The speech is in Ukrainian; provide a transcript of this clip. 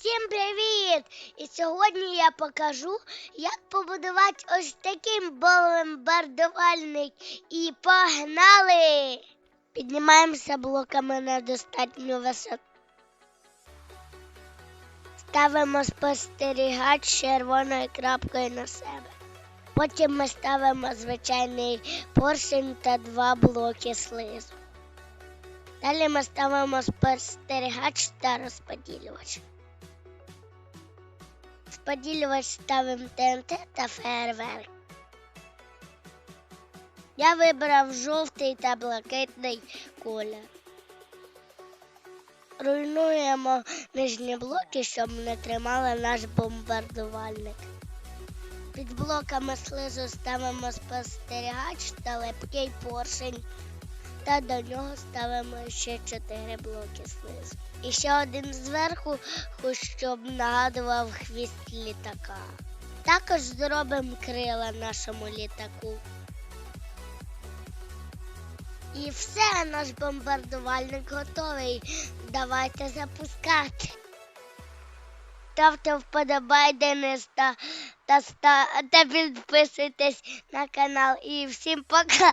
Всім привіт! І сьогодні я покажу, як побудувати ось такий бомбардувальник. І погнали! Піднімаємося блоками на достатню висоту. Ставимо спостерігач червоною крапкою на себе. Потім ми ставимо звичайний поршень та два блоки слизу. Далі ми ставимо спостерігач та розподілювач. Споділювач ставимо ТНТ та фейерверк. Я вибрав жовтий та блакитний колір. Руйнуємо нижні блоки, щоб не тримали наш бомбардувальник. Під блоками слизу ставимо спостерігач та липкий поршень. Та до нього ставимо ще 4 блоки слизу. І ще один зверху, щоб нагадував хвіст літака. Також зробимо крила нашому літаку. І все, наш бомбардувальник готовий. Давайте запускати. Ставте вподобайки та, та, та, та підписуйтесь на канал. І всім пока!